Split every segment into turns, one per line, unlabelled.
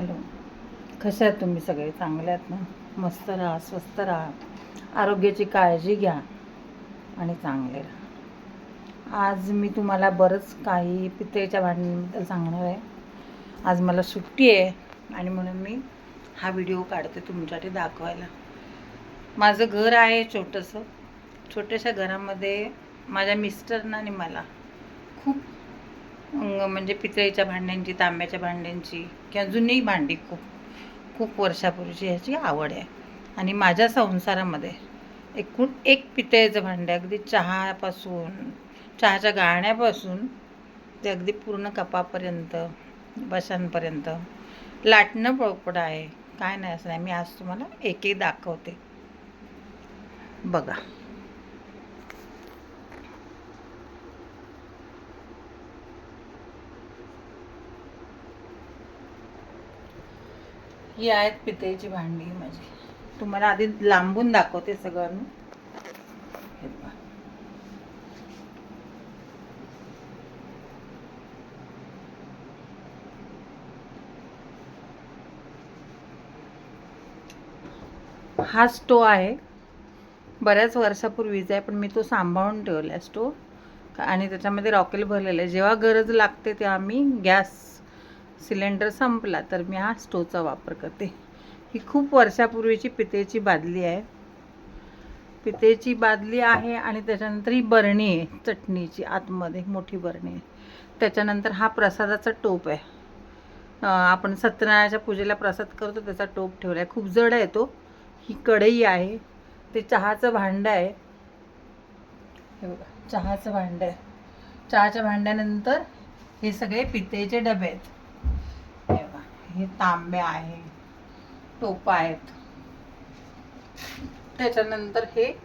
Hello. कसे आहात तुम्ही सगळे? चांगले आहात ना? मस्त राहा स्वस्त राहा. आरोग्याची काळजी घ्या आणि चांगले राहा. आज मी तुम्हाला बरंच काही पितळेच्या भांड्यांबद्दल सांगणार आहे. आज मला सुट्टी आहे आणि म्हणून मी हा व्हिडिओ काढते तुमच्यासाठी दाखवायला. माझं घर आहे छोटंसं. छोट्याशा घरामध्ये माझ्या मिस्टरना आणि मला खूप म्हणजे पितळीच्या भांड्यांची तांब्याच्या भांड्यांची किंवा जुनी भांडी खूप खूप वर्षापूर्वीची ह्याची आवड आहे. आणि माझ्या संसारामध्ये एकूण एक पितळेचं भांडं अगदी चहापासून चहाच्या गाळण्यापासून ते अगदी पूर्ण कपापर्यंत बशांपर्यंत लाटणं पळपड आहे. काय नाही असं नाही. मी आज तुम्हाला एक एक दाखवते. बघा. ही आहेत पितळेची भांडी माझी. तुम्हाला आधी लांबून दाखवते सगळं मी. हा स्टो आहे. बऱ्याच वर्षापूर्वीचा आहे पण मी तो सांभाळून ठेवला आहे स्टो आणि त्याच्यामध्ये रॉकेल भरलेलं आहे. जेव्हा गरज लागते तेव्हा मी गॅस सिलेंडर संपला तर मी हा स्टोवचा वापर करते. ही खूप वर्षापूर्वीची पितेची बादली आहे. पितेची बादली आहे आणि त्याच्यानंतर ही बरणी आहे चटणीची आतमध्ये मोठी बरणी आहे. त्याच्यानंतर हा प्रसादाचा टोप आहे. आपण सत्यनारायणाच्या पूजेला प्रसाद करतो त्याचा टोप ठेवला आहे. खूप जड आहे तो. ही कढई आहे. ते चहाचं भांडं आहे. हे बघा चहाचं भांडं आहे. चहाच्या भांड्यानंतर हे सगळे पितेचे डबे आहेत. हे तांब्या तांबे आहे टोपा आहेत. त्याच्यानंतर हे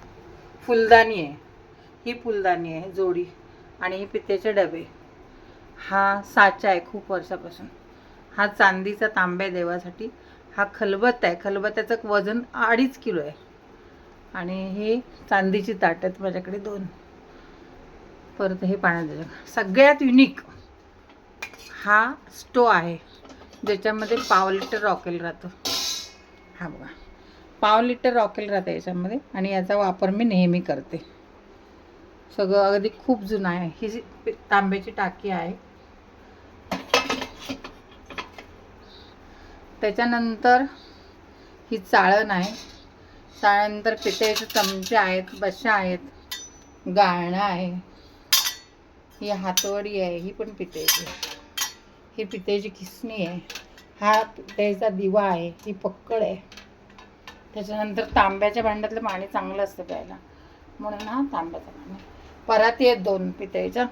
फुलदाणी आहे. ही फुलदाणी आहे जोडी. आणि हे पितेचे डबे. हा साचा आहे खूप वर्षापासून. हा चांदीचा तांब्या आहे देवासाठी. हा खलबत आहे. खलबत्याचं वजन अडीच किलो आहे. आणि हे चांदीची ताट आहेत माझ्याकडे दोन. परत हे पाण्यात सगळ्यात युनिक हा स्टो आहे. ज्याच्यामध्ये पाव लिटर रॉकेल राहतं. हा बघा. पाव लिटर रॉकेल राहतं याच्यामध्ये आणि याचा वापर मी नेहमी करते. सगळं अगदी खूप जुनं आहे. ही तांब्याची टाकी आहे. त्याच्यानंतर ही चाळण आहे. चाळणनंतर पितळेचे चमचे आहेत बशा आहेत गाळणं आहे. ही हातवडी आहे ही पण पितळेची ही पितळेची खिसणी आहे. हा पितळेचा दिवा आहे. ही पक्कड आहे. त्याच्यानंतर तांब्याच्या भांड्यातलं पाणी चांगलं असतं प्यायला. म्हणून हा तांब्याचं पाणी. पराती आहेत दोन पितळेच्या.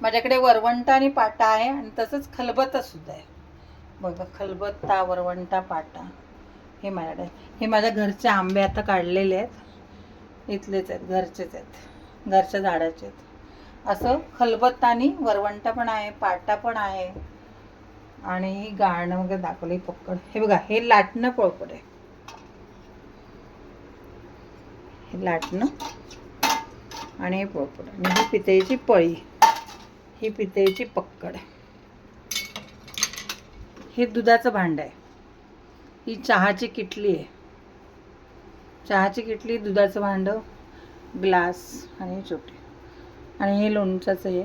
माझ्याकडे वरवंटा आणि पाटा आहे आणि तसंच खलबत्ता सुद्धा आहे. बघा खलबत्ता वरवंटा पाटा हे माझ्याकडे आहे. हे माझ्या घरचे आंबे आता काढलेले आहेत. इथलेच आहेत घरचेच आहेत. घरच्या झाडाचे आहेत. असं खलबत्ता आणि वरवंटा पण आहे पाटा पण आहे. आणि ही गाळणं वगैरे दाखवली पक्कड. हे बघा हे लाटणं पळपड आहे. हे लाटणं आणि हे पळपड आणि ही पितळीची पळी. ही पितळीची पक्कड हे दुधाचं भांड आहे. ही चहाची किटली आहे. चहाची किटली दुधाचं भांडं ग्लास आणि चोटी. आणि हे लोणच्याचं आहे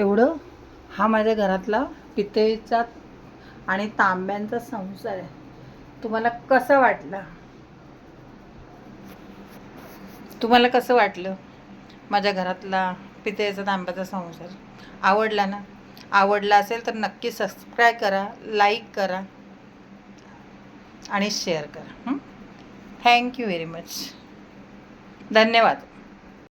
एवढं हा माझ्या घरातला पितळीचा आणि तांब्यांचा संसार आहे. तुम्हाला कसं वाटलं? तुम्हाला कसं वाटलं माझ्या घरातला पितळेचा तांब्याचा संसार? आवडला ना? आवडला असेल तर नक्की सबस्क्राईब करा लाईक करा आणि शेअर करा. थँक्यू व्हेरी मच धन्यवाद.